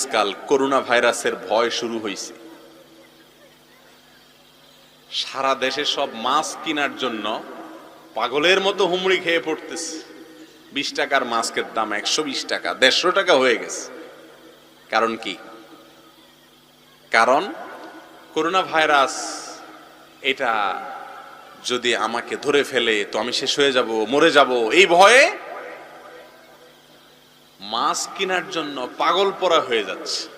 আজকাল করোনা ভাইরাসের ভয় শুরু হয়েছে সারা দেশে সব মাস্ক কেনার জন্য পাগলের মতো হুমড়ি খেয়ে পড়তেছে। বিশ টাকার মাস্কের দাম একশো বিশ টাকা, দেড়শো টাকা হয়ে গেছে। কারণ কি? কারণ করোনা ভাইরাস এটা যদি আমাকে ধরে ফেলে, তো আমি শেষ হয়ে যাব, মরে যাব, এই ভয়ে মাছ কেনার জন্য পাগল পরা হয়ে যাচ্ছে।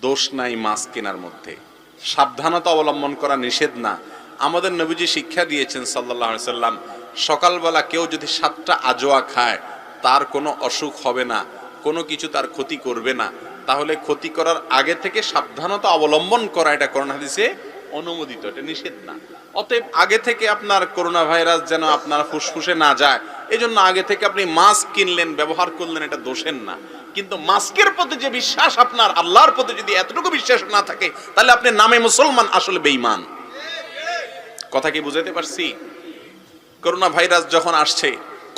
দোষ নাই মাছ কেনার মধ্যে। সাবধানতা অবলম্বন করা নিষেধ না। আমাদের নবীজি শিক্ষা দিয়েছেন সাল্লাহ সাল্লাম, সকালবেলা কেউ যদি সাতটা আজোয়া খায়, তার কোনো অসুখ হবে না, কোনো কিছু তার ক্ষতি করবে না। তাহলে ক্ষতি করার আগে থেকে সাবধানতা অবলম্বন করা, এটা করোনা হাদিসে অনুমোদিত, এটা নিষেধ না। অতএব আগে থেকে আপনার করোনা ভাইরাস যেন আপনার ফুসফুসে না যায় এই জন্য আগে থেকে আপনি মাস্ক কিনলেন, ব্যবহার করলেন, এটা দোষের না। কিন্তু মাস্কের প্রতি যে বিশ্বাস আপনার, আল্লাহর প্রতি যদি এতটুকু বিশ্বাস না থাকে, তাহলে আপনি নামে মুসলমান, আসলে বেঈমান। কথা কি বুঝাতে পারছি? করোনা ভাইরাস যখন আসছে,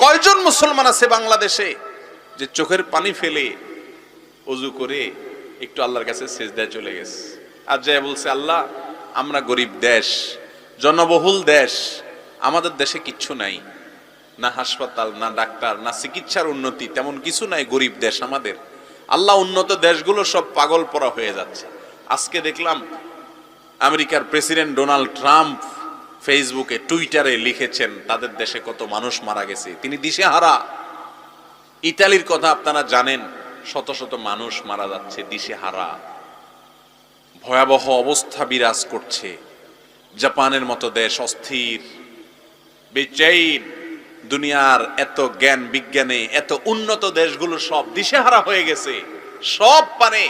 কয়জন মুসলমান আছে বাংলাদেশে যে চোখের পানি ফেলে অজু করে একটু আল্লাহর কাছে সেজদায় চলে গেছে? আর যায় বলছে, আল্লাহ আমরা গরিব দেশ, জনবহুল দেশ, আমাদের দেশে কিচ্ছু নাই। না হাসপাতাল, না ডাক্তার, না চিকিৎসার উন্নতি, তেমন কিছু নাই গরিব দেশ আমাদের। আল্লাহ উন্নত দেশগুলো সব পাগল পরা হয়ে যাচ্ছে। আজকে দেখলাম আমেরিকার প্রেসিডেন্ট ডোনাল্ড ট্রাম্প ফেসবুকে, টুইটারে লিখেছেন, তাদের দেশে কত মানুষ মারা গেছে। তিনি দিশেহারা। ইতালির কথা আপনারা জানেন, শত শত মানুষ মারা যাচ্ছে দিশেহারা। ভয়াবহ অবস্থা বিরাজ করছে। জাপানের মতো দেশ অস্থির। বেচাইন, দুনিয়ার এত জ্ঞান বিজ্ঞানে, এত উন্নত দেশগুলো সব দিশেহারা হয়ে গেছে। সব পারে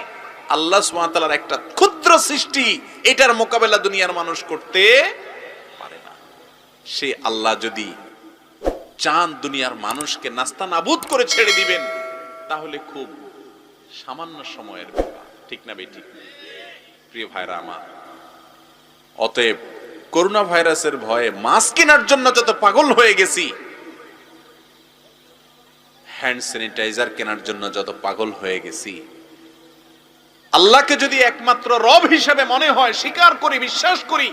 আল্লাহ সুবহানাহু একটা ক্ষুদ্র সৃষ্টি, এটার মোকাবেলা দুনিয়ার মানুষ করতে পারে না। সে আল্লাহ যদি চান দুনিয়ার মানুষকে নাস্তা নাবুদ করে ছেড়ে দিবেন, তাহলে খুব সামান্য সময়ের ব্যাপার। ঠিক না বেটি প্রিয় ভাইরা আমার, অতএব করোনা ভাইরাসের ভয়ে মাস্ক কেনার জন্য যত পাগল হয়ে গেছি, হ্যান্ড স্যানিটাইজার কেনার জন্য যত পাগল হয়ে গেছি, আল্লাহকে যদি একমাত্র রব হিসেবে মনে হয়, স্বীকার করি, বিশ্বাস করি,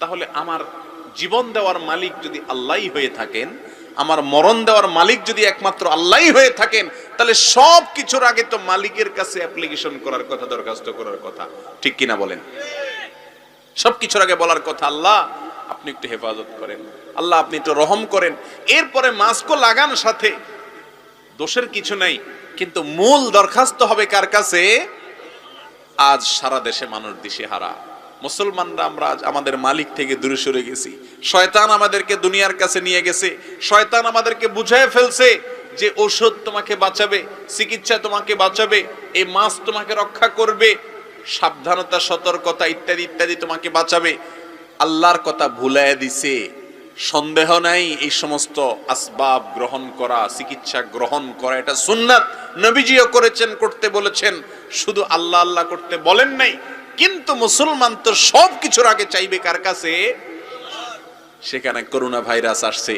তাহলে আমার জীবন দেওয়ার মালিক যদি আল্লাহই হয়ে থাকেন, আমার মরণ দেওয়ার মালিক যদি একমাত্র আল্লাহই হয়ে থাকেন তাহলে সব কিছুর আগে তো মালিকের কাছে অ্যাপ্লিকেশন করার কথা, দরখাস্ত করার কথা। ঠিক কিনা বলেন? সব কিছুর আগে বলার কথা, আল্লাহ, আপনি একটু হেফাজত করেন। আল্লাহ, আপনি একটু রহম করেন। এরপরে মাস্কও লাগান সাথে। দোষের কিছু নাই, কিন্তু মূল দরখাস্ত হবে কার কাছে? আজ সারা দেশে মানুষ দিশে হারা মুসলমানরা আমরা আজ আমাদের মালিক থেকে দূরে সরে গেছি। শয়তান আমাদেরকে দুনিয়ার কাছে নিয়ে গেছে। শয়তান আমাদেরকে বুঝায় ফেলছে। যে ওষুধ তোমাকে বাঁচাবে, চিকিৎসা তোমাকে বাঁচাবে এই মাছ তোমাকে রক্ষা করবে, সাবধানতা, সতর্কতা ইত্যাদি ইত্যাদি তোমাকে বাঁচাবে। আল্লাহর কথা ভুলায় দিছে। সন্দেহ নাই এই সমস্ত আসবাব গ্রহণ করা, চিকিৎসা গ্রহণ করা। এটা সুন্নাত। নবীজিও করেছেন, করতে বলেছেন। শুধু আল্লাহ আল্লাহ করতে বলেন নাই, কিন্তু মুসলমান তো সব কিছুর আগে চাইবে কার কাছে? সেখানে করোনা ভাইরাস আসছে।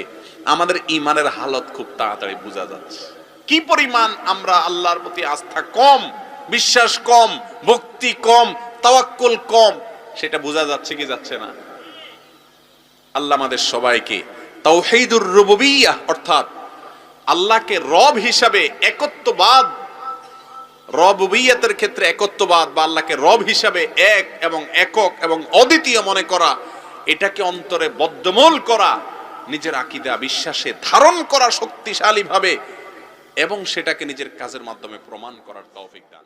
আমাদের ইমানের হালত খুব তাড়াতাড়ি বোঝা যাচ্ছে। কি পরিমাণ আমরা আল্লাহর প্রতি আস্থা কম, বিশ্বাস কম, ভক্তি কম, তাওয়াক্কুল কম, সেটা বোঝা যাচ্ছে কি যাচ্ছে না? আল্লাহ আমাদের সবাইকে তাওহীদুর রুবুবিyyah অর্থাৎ আল্লাহকে রব হিসাবে একত্ববাদ, রববিয়তের ক্ষেত্রে একত্ববাদ বা আল্লাহকে রব হিসাবে এক এবং একক এবং অদ্বিতীয় মনে করা, এটাকে অন্তরে বদ্ধমূল করা নিজের আকিদা, বিশ্বাসে ধারণ করা শক্তিশালীভাবে এবং সেটাকে নিজের কাজের মাধ্যমে প্রমাণ করার তৌফিক দান